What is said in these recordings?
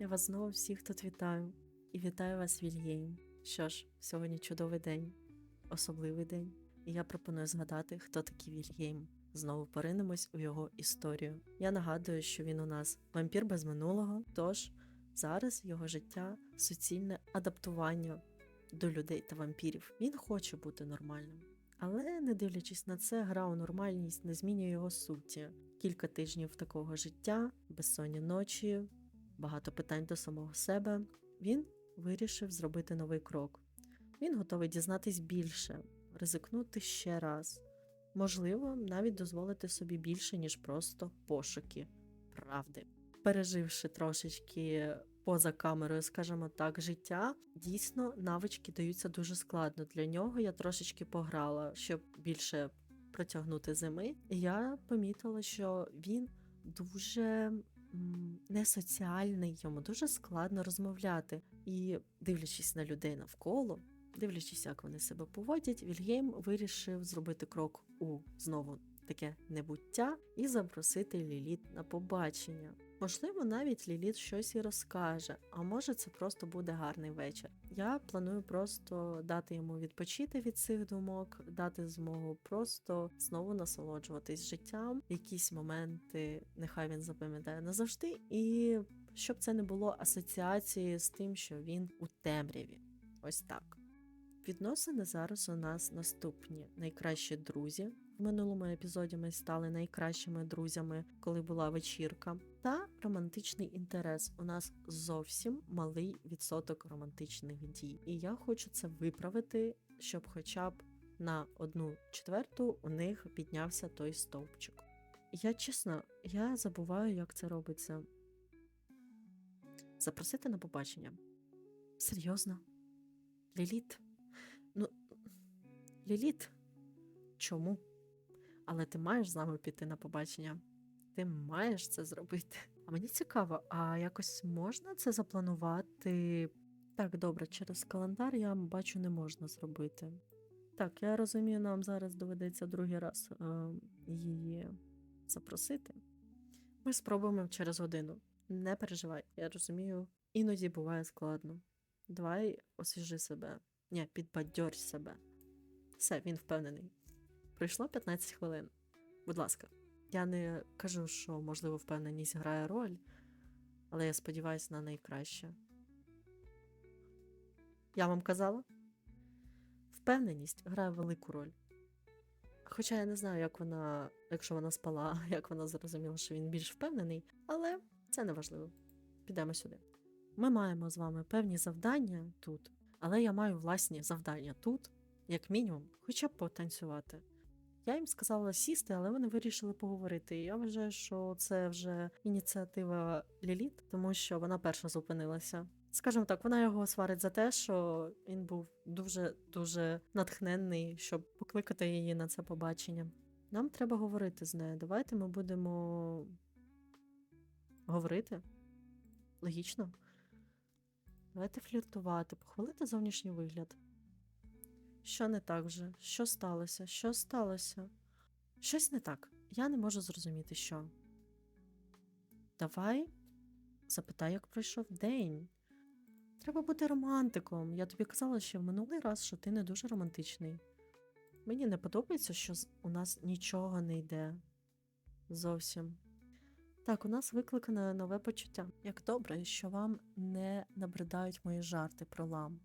Я вас знову всіх тут вітаю і вітаю вас, Вільєм. Що ж, сьогодні чудовий день, особливий день, і я пропоную згадати, хто такий Вільгейм. Знову поринемось у його історію. Я нагадую, що він у нас вампір без минулого, тож зараз його життя суцільне адаптування до людей та вампірів. Він хоче бути нормальним. Але, не дивлячись на це, гра у нормальність не змінює його суті. Кілька тижнів такого життя, безсонні ночі, багато питань до самого себе. Він вирішив зробити новий крок. Він готовий дізнатись більше, ризикнути ще раз. Можливо, навіть дозволити собі більше, ніж просто пошуки правди. Переживши трошечки поза камерою, скажімо так, життя, дійсно навички даються дуже складно. Для нього я трошечки пограла, щоб більше протягнути зими. І я помітила, що він дуже несоціальний, йому дуже складно розмовляти. І дивлячись на людей навколо, дивлячись, як вони себе поводять, Вільгейм вирішив зробити крок у знову таке небуття і запросити Ліліт на побачення. Можливо, навіть Ліліт щось і розкаже, а може це просто буде гарний вечір. Я планую просто дати йому відпочити від цих думок, дати змогу просто знову насолоджуватись життям. Якісь моменти, нехай він запам'ятає назавжди, і щоб це не було асоціації з тим, що він у темряві. Ось так. Відносини зараз у нас наступні: найкращі друзі. В минулому епізоді ми стали найкращими друзями, коли була вечірка. Та романтичний інтерес. У нас зовсім малий відсоток романтичних дій. І я хочу це виправити, щоб хоча б на одну четверту у них піднявся той стовпчик. Я чесно, я забуваю, як це робиться. Запросити на побачення. Серйозно? Ліліт? Ну, Ліліт, чому? Але ти маєш з нами піти на побачення. Ти маєш це зробити. А мені цікаво, а якось можна це запланувати? Так, добре, через календар я бачу, не можна зробити. Так, я розумію, нам зараз доведеться другий раз е, її запросити. Ми спробуємо через годину. Не переживай, я розумію, іноді буває складно. Давай освіжи себе. Ні, підбадьорь себе. Все, він впевнений. Пройшло 15 хвилин. Будь ласка, я не кажу, що, можливо, впевненість грає роль, але я сподіваюся на найкраще. Я вам казала? Впевненість грає велику роль. Хоча я не знаю, як вона, якщо вона спала, як вона зрозуміла, що він більш впевнений, але це не важливо. Підемо сюди. Ми маємо з вами певні завдання тут, але я маю власні завдання тут, як мінімум, хоча б потанцювати. Я їм сказала сісти, але вони вирішили поговорити. І я вважаю, що це вже ініціатива Ліліт, тому що вона перша зупинилася. Скажімо так, вона його сварить за те, що він був дуже дуже натхненний, щоб покликати її на це побачення. Нам треба говорити з нею. Давайте ми будемо говорити. Логічно. Давайте фліртувати, похвалити зовнішній вигляд. Що не так вже? Що сталося? Що сталося? Щось не так. Я не можу зрозуміти, що. Давай запитай, як пройшов день. Треба бути романтиком. Я тобі казала ще в минулий раз, що ти не дуже романтичний. Мені не подобається, що у нас нічого не йде. Зовсім. Так, у нас викликане нове почуття. Як добре, що вам не набридають мої жарти про лам.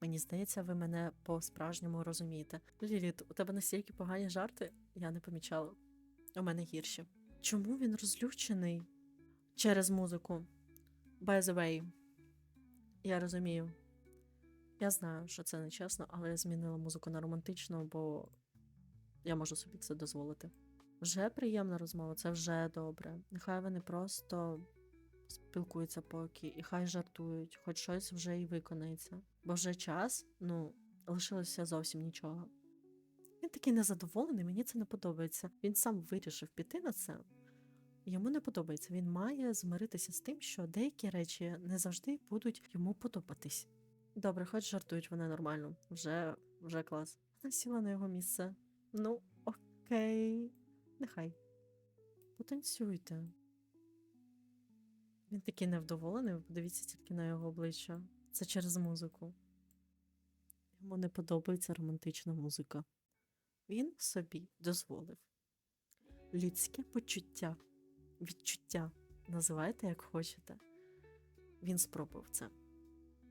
Мені здається, ви мене по-справжньому розумієте. Ліліт, у тебе настільки погані жарти, я не помічала. У мене гірші. Чому він розлючений через музику? By the way, я розумію. Я знаю, що це нечесно, але я змінила музику на романтичну, бо я можу собі це дозволити. Вже приємна розмова, це вже добре. Нехай вони просто спілкуються поки, і хай жартують, хоч щось вже і виконається. Бо вже час, ну, лишилося зовсім нічого. Він такий незадоволений, мені це не подобається. Він сам вирішив піти на це. Йому не подобається. Він має змиритися з тим, що деякі речі не завжди будуть йому подобатись. Добре, хоч жартують вони нормально, вже, вже клас. Вона сіла на його місце. Ну, окей, нехай. Потанцюйте. Він такий невдоволений, подивіться тільки на його обличчя. Це через музику. Йому не подобається романтична музика. Він собі дозволив. Людське почуття, відчуття, називайте як хочете. Він спробував це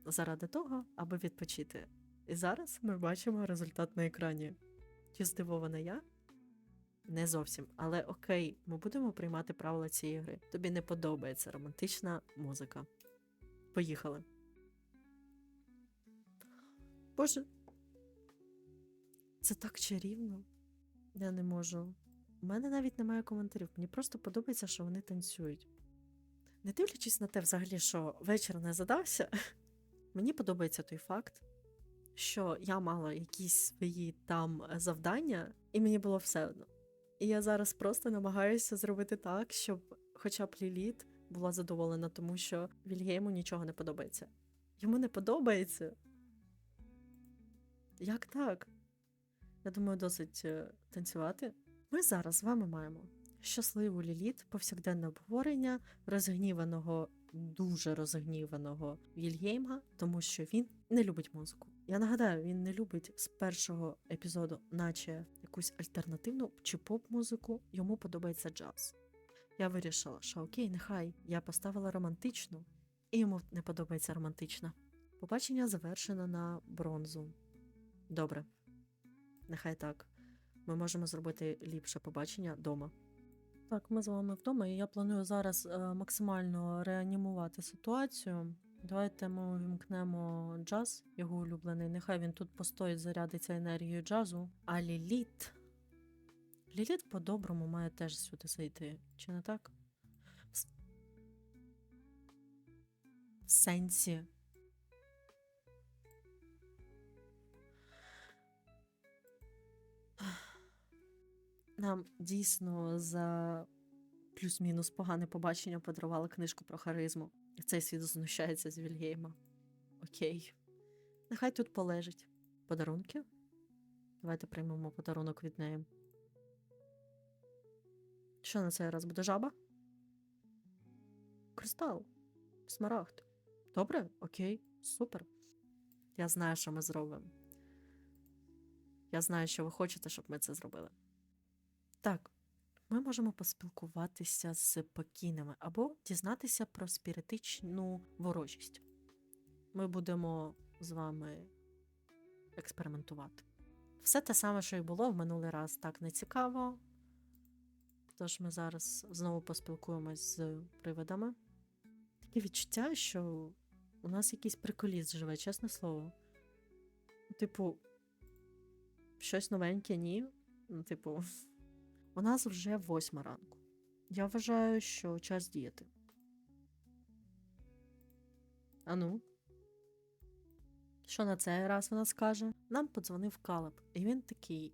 заради того, аби відпочити. І зараз ми бачимо результат на екрані. Чи здивована я? Не зовсім, але окей, ми будемо приймати правила цієї гри. Тобі не подобається романтична музика. Поїхали. Боже. Це так чарівно. Я не можу. У мене навіть немає коментарів. Мені просто подобається, що вони танцюють. Не дивлячись на те, взагалі, що вечір не задався, мені подобається той факт, що я мала якісь свої там завдання, і мені було все одно. І я зараз просто намагаюся зробити так, щоб хоча б Ліліт була задоволена, тому що Вільгейму нічого не подобається. Йому не подобається. Як так? Я думаю, досить е, танцювати. Ми зараз з вами маємо щасливу Ліліт, повсякденне обговорення розгніваного, дуже розгніваного Вільгейма, тому що він не любить музику. Я нагадаю, він не любить з першого епізоду, наче якусь альтернативну чи поп-музику. Йому подобається джаз. Я вирішила, що окей, нехай я поставила романтичну, і йому не подобається романтична. Побачення завершено на бронзу. Добре, нехай так. Ми можемо зробити ліпше побачення вдома. Так, ми з вами вдома, і я планую зараз е, максимально реанімувати ситуацію. Давайте ми вімкнемо джаз, його улюблений. Нехай він тут постоїть, зарядиться енергією джазу. А Ліліт. Ліліт по-доброму має теж сюди зайти. Чи не так? В сенсі. Нам дійсно за плюс-мінус погане побачення подарували книжку про харизму. Цей світ знущається з Вільгейма. Окей. Нехай тут полежить. Подарунки? Давайте приймемо подарунок від неї. Що на цей раз буде жаба? Кристал. Смарагд. Добре? Окей, супер. Я знаю, що ми зробимо. Я знаю, що ви хочете, щоб ми це зробили. Так, ми можемо поспілкуватися з покійними або дізнатися про спіритичну ворожість. Ми будемо з вами експериментувати. Все те саме, що й було в минулий раз, так не цікаво. Тож ми зараз знову поспілкуємось з привидами. Таке відчуття, що у нас якийсь приколіст живе, чесне слово. Типу, щось новеньке, ні. Ну, типу, у нас вже восьма ранку. Я вважаю, що час діяти. Ану. Що на цей раз вона скаже? Нам подзвонив Калеб, і він такий: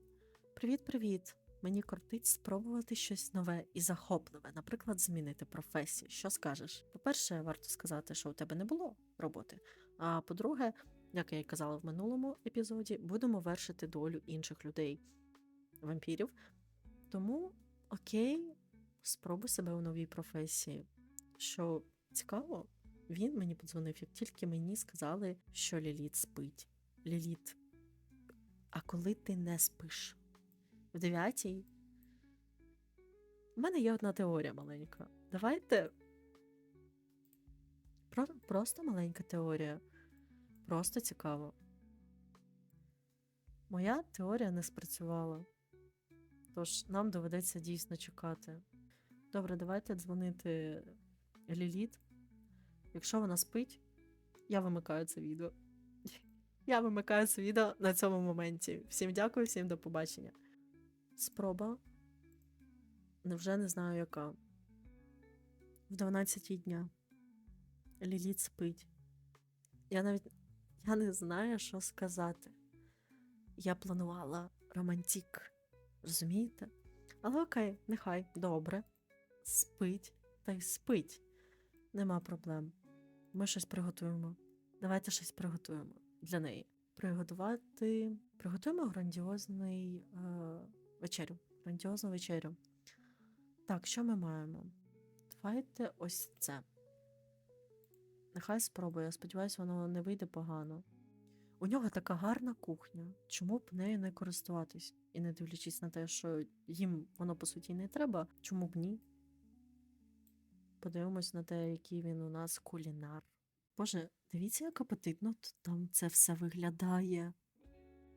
Привіт-привіт! Мені кортить спробувати щось нове і захопливе, наприклад, змінити професію. Що скажеш? По-перше, варто сказати, що у тебе не було роботи. А по-друге, як я й казала в минулому епізоді, будемо вершити долю інших людей, вампірів. Тому окей, спробуй себе у новій професії. Що цікаво, він мені подзвонив, як тільки мені сказали, що Ліліт спить. Ліліт, а коли ти не спиш? В дев'ятій? У мене є одна теорія маленька. Давайте. Про... Просто маленька теорія. Просто цікаво. Моя теорія не спрацювала. Тож нам доведеться дійсно чекати. Добре, давайте дзвонити Ліліт. Якщо вона спить, я вимикаю це відео. Я вимикаю це відео на цьому моменті. Всім дякую, всім до побачення. Спроба. Вже не знаю яка. В 12 дня. Ліліт спить. Я навіть я не знаю, що сказати. Я планувала романтик. Розумієте? Але окей, нехай, добре. Спить та й спить. Нема проблем. Ми щось приготуємо. Давайте щось приготуємо для неї. Приготувати. Приготуємо грандіозний е, вечерю. Грандіозну вечерю. Так, що ми маємо? Давайте ось це. Нехай спробує, я сподіваюся, воно не вийде погано. У нього така гарна кухня. Чому б нею не користуватись? І не дивлячись на те, що їм воно по суті не треба, чому б ні? Подивимось на те, який він у нас кулінар. Боже, дивіться, як апетитно т- там це все виглядає.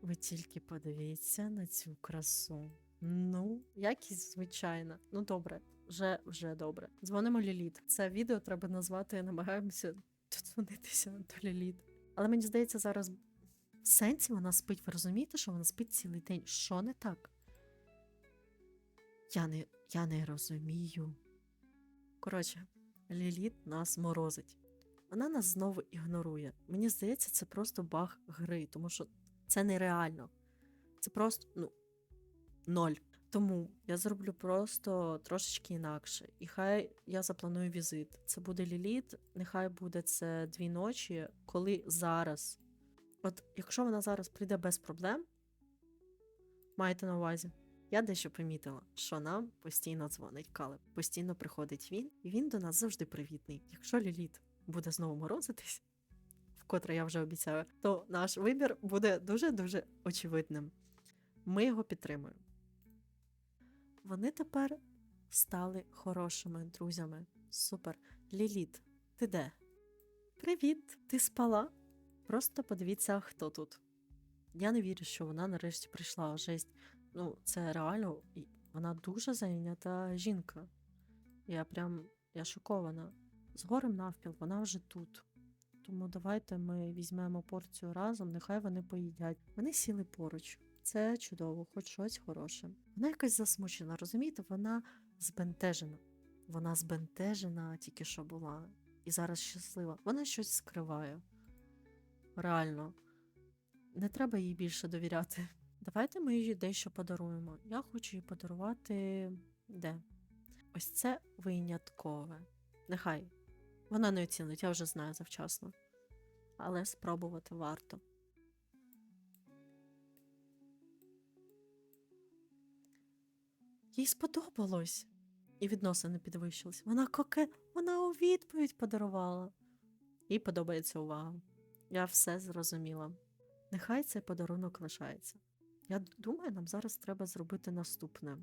Ви тільки подивіться на цю красу. Ну, якість звичайна. Ну добре, вже, вже добре. Дзвонимо Ліліт. Це відео треба назвати Намагаємося додзвонитися до Ліліт. Але мені здається, зараз в сенсі вона спить. Ви розумієте, що вона спить цілий день? Що не так? Я не, я не розумію. Коротше, Ліліт нас морозить. Вона нас знову ігнорує. Мені здається, це просто баг гри, тому що це нереально. Це просто ну, ноль. Тому я зроблю просто трошечки інакше. І хай я запланую візит. Це буде ліліт, нехай буде це дві ночі, коли зараз. От якщо вона зараз прийде без проблем, майте на увазі. Я дещо помітила, що нам постійно дзвонить Калеб. Постійно приходить він, і він до нас завжди привітний. Якщо Ліліт буде знову морозитись, вкотре я вже обіцяю, то наш вибір буде дуже-дуже очевидним. Ми його підтримуємо. Вони тепер стали хорошими друзями. Супер. Ліліт, ти де? Привіт, ти спала? Просто подивіться, хто тут. Я не вірю, що вона нарешті прийшла. Жесть. Ну, це реально, вона дуже зайнята жінка. Я прям я шокована. Згорем навпіл, вона вже тут. Тому давайте ми візьмемо порцію разом, нехай вони поїдять. Вони сіли поруч. Це чудово, хоч щось хороше. Вона якась засмучена, розумієте? Вона збентежена. Вона збентежена тільки що була, і зараз щаслива. Вона щось скриває. Реально, не треба їй більше довіряти. Давайте ми їй дещо подаруємо. Я хочу їй подарувати де? Ось це виняткове. Нехай. Вона не оцінить, я вже знаю завчасно. Але спробувати варто. Їй сподобалось. І відносини підвищились. Вона коке, вона у відповідь подарувала. Їй подобається увага. Я все зрозуміла. Нехай цей подарунок лишається. Я думаю, нам зараз треба зробити наступне.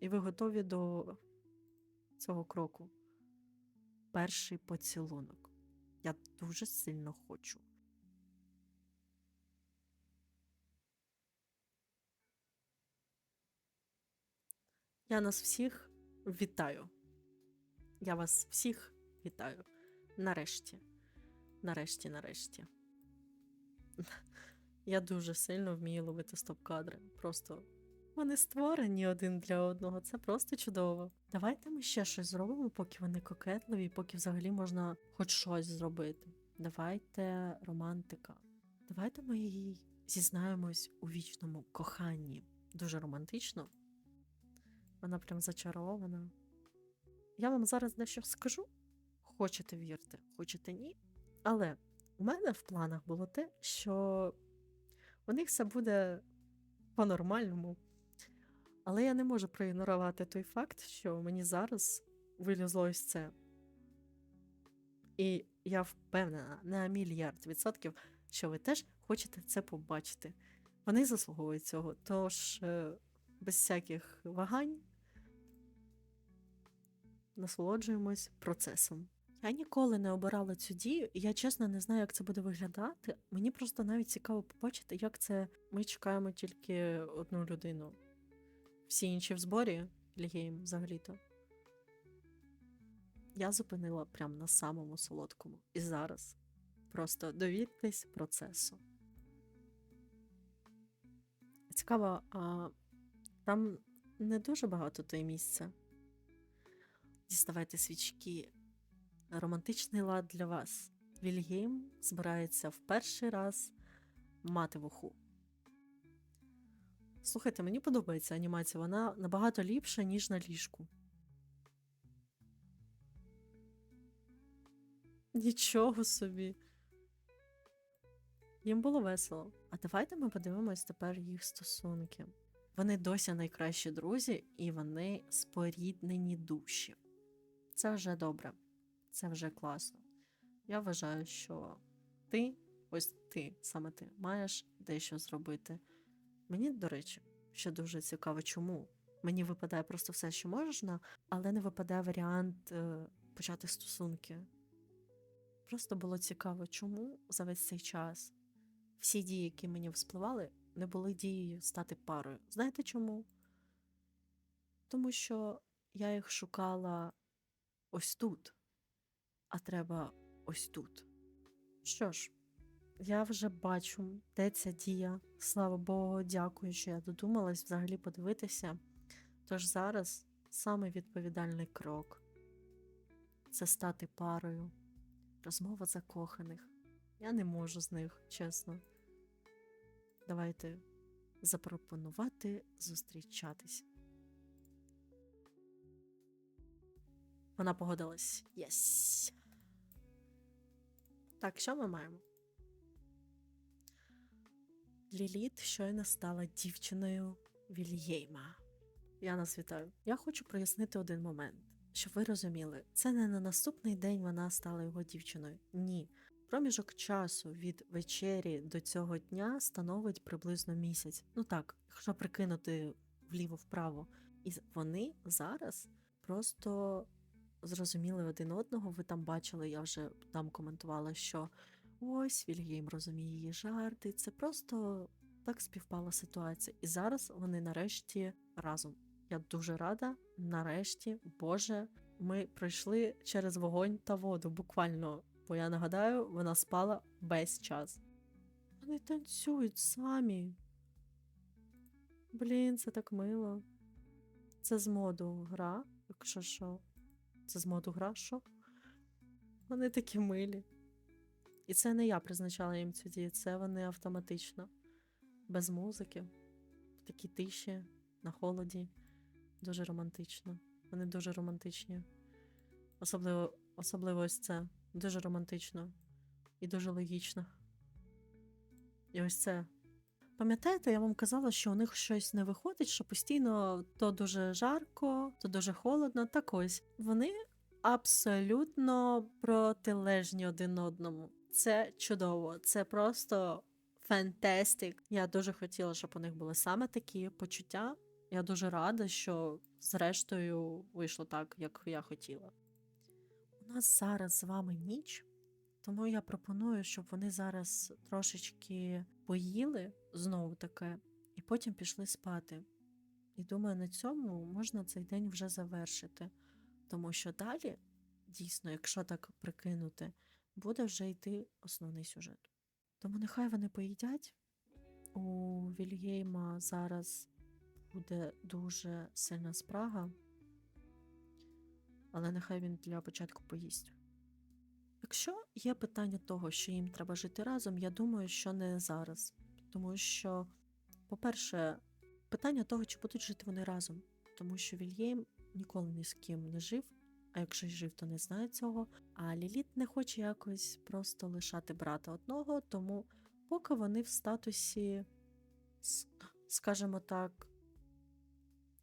І ви готові до цього кроку. Перший поцілунок. Я дуже сильно хочу. Я нас всіх вітаю. Я вас всіх вітаю. Нарешті. Нарешті, нарешті. Я дуже сильно вмію ловити стоп-кадри. Просто вони створені один для одного. Це просто чудово. Давайте ми ще щось зробимо, поки вони кокетливі, поки взагалі можна хоч щось зробити. Давайте романтика. Давайте ми їй зізнаємось у вічному коханні. Дуже романтично. Вона прям зачарована. Я вам зараз дещо скажу. Хочете вірте, хочете ні. Але у мене в планах було те, що у них все буде по-нормальному. Але я не можу проігнорувати той факт, що мені зараз вилізло ось це. І я впевнена на мільярд відсотків, що ви теж хочете це побачити. Вони заслуговують цього. Тож, е, без всяких вагань, насолоджуємось процесом. Я ніколи не обирала цю дію, і я чесно не знаю, як це буде виглядати. Мені просто навіть цікаво побачити, як це ми чекаємо тільки одну людину. Всі інші в зборі Лігейм взагалі-то. Я зупинила прямо на самому солодкому. І зараз просто довідтесь процесу. Цікаво, а там не дуже багато той місця. Діставайте свічки. Романтичний лад для вас. Вільгейм збирається в перший раз мати в уху. Слухайте, мені подобається анімація, вона набагато ліпша, ніж на ліжку. Нічого собі. Їм було весело. А давайте ми подивимось тепер їх стосунки. Вони досі найкращі друзі, і вони споріднені душі. Це вже добре, це вже класно. я вважаю, що ти, ось ти, саме ти, маєш дещо зробити. Мені, до речі, ще дуже цікаво, чому. Мені випадає просто все, що можна, але не випадає варіант е, почати стосунки. Просто було цікаво, чому за весь цей час всі дії, які мені вспливали, не були дією стати парою. Знаєте чому? Тому що я їх шукала ось тут, а треба ось тут. Що ж, я вже бачу, де ця дія. Слава Богу, дякую, що я додумалась взагалі подивитися. Тож зараз саме відповідальний крок це стати парою. Розмова закоханих. Я не можу з них, чесно. Давайте запропонувати зустрічатись. Вона погодилась. Єс. Так, що ми маємо? Ліліт щойно стала дівчиною Вільєйма. Я нас вітаю. Я хочу прояснити один момент, щоб ви розуміли, це не на наступний день вона стала його дівчиною. Ні. Проміжок часу від вечері до цього дня становить приблизно місяць. Ну так, якщо прикинути вліво-вправо. І вони зараз просто зрозуміли один одного. Ви там бачили, я вже там коментувала, що ось Вільгейм розуміє її жарти. Це просто так співпала ситуація. І зараз вони нарешті разом. Я дуже рада. Нарешті, Боже, ми пройшли через вогонь та воду. Буквально, бо я нагадаю, вона спала весь час. Вони танцюють самі. Блін, це так мило. Це з моду гра, якщо що. Це з моду гра, що? Вони такі милі. І це не я призначала їм цю дію, це вони автоматично. Без музики, в такій тиші, на холоді. Дуже романтично. Вони дуже романтичні. Особливо, особливо ось це. Дуже романтично і дуже логічно. І ось це. Пам'ятаєте, я вам казала, що у них щось не виходить, що постійно то дуже жарко, то дуже холодно. Так ось вони абсолютно протилежні один одному. Це чудово, це просто фантастик. Я дуже хотіла, щоб у них були саме такі почуття. Я дуже рада, що зрештою вийшло так, як я хотіла. У нас зараз з вами ніч, тому я пропоную, щоб вони зараз трошечки поїли знову таке, і потім пішли спати. І думаю, на цьому можна цей день вже завершити. Тому що далі, дійсно, якщо так прикинути, буде вже йти основний сюжет. Тому нехай вони поїдять. У Вільгейма зараз буде дуже сильна спрага, але нехай він для початку поїсть. Якщо є питання того, що їм треба жити разом, я думаю, що не зараз. Тому що, по-перше, питання того, чи будуть жити вони разом, тому що Вільєм ніколи ні з ким не жив, а якщо й жив, то не знає цього. А Ліліт не хоче якось просто лишати брата одного, тому поки вони в статусі, скажімо так,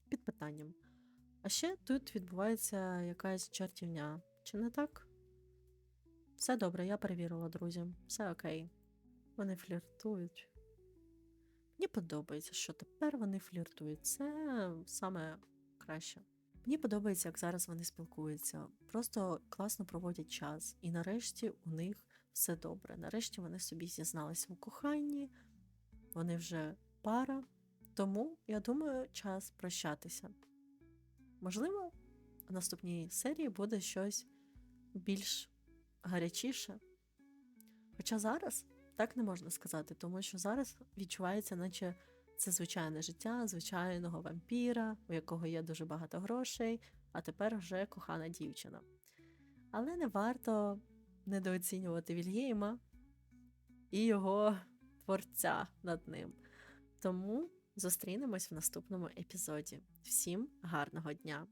під питанням. А ще тут відбувається якась чертівня. Чи не так? Все добре, я перевірила, друзі. Все окей. Вони фліртують. Мені подобається, що тепер вони фліртують. Це саме краще. Мені подобається, як зараз вони спілкуються. Просто класно проводять час. І нарешті у них все добре. Нарешті вони собі зізналися у коханні, вони вже пара. Тому, я думаю, час прощатися. Можливо, в наступній серії буде щось більш гарячіше. Хоча зараз так не можна сказати, тому що зараз відчувається, наче це звичайне життя звичайного вампіра, у якого є дуже багато грошей, а тепер вже кохана дівчина. Але не варто недооцінювати Вільгейма і його творця над ним. Тому зустрінемось в наступному епізоді. Всім гарного дня!